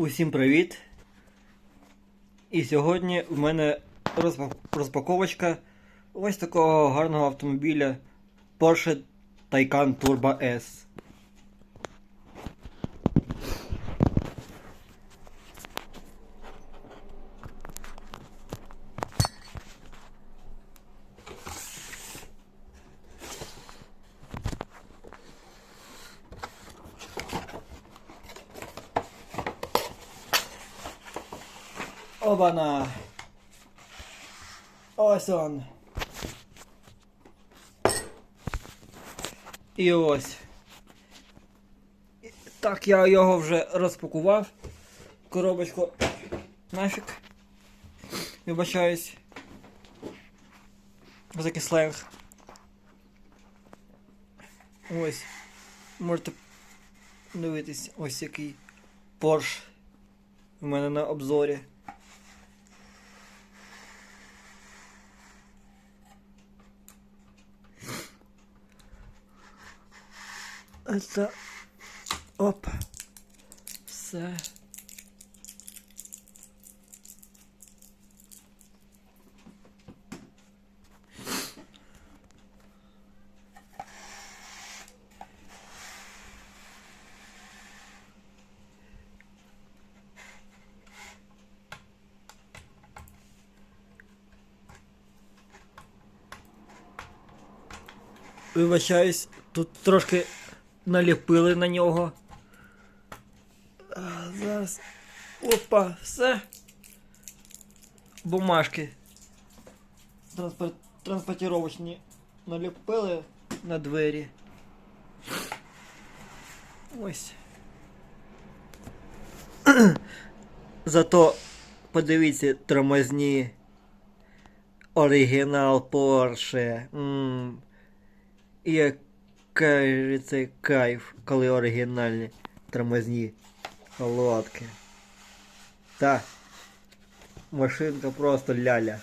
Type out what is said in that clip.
Усім привіт! І сьогодні в мене розпаковочка ось такого гарного автомобіля Porsche Taycan Turbo S. Обана! Ось он. І ось. Так, я його вже розпакував. Коробочку нафіг. Вибачаюсь. Такий сленг. Ось. Можете дивитись, ось який Porsche у мене на обзорі. Это... Оп. Все. Вибачаюсь, тут трошки наліпили на нього. Зараз. Опа, все. Бумажки. Транспорт... Транспортировочні наліпили на двері. Ось. Зато подивіться тормозні. Оригінал Porsche. М. Який це кайф, коли оригінальні тормозні лодки. Та машинка просто ляля.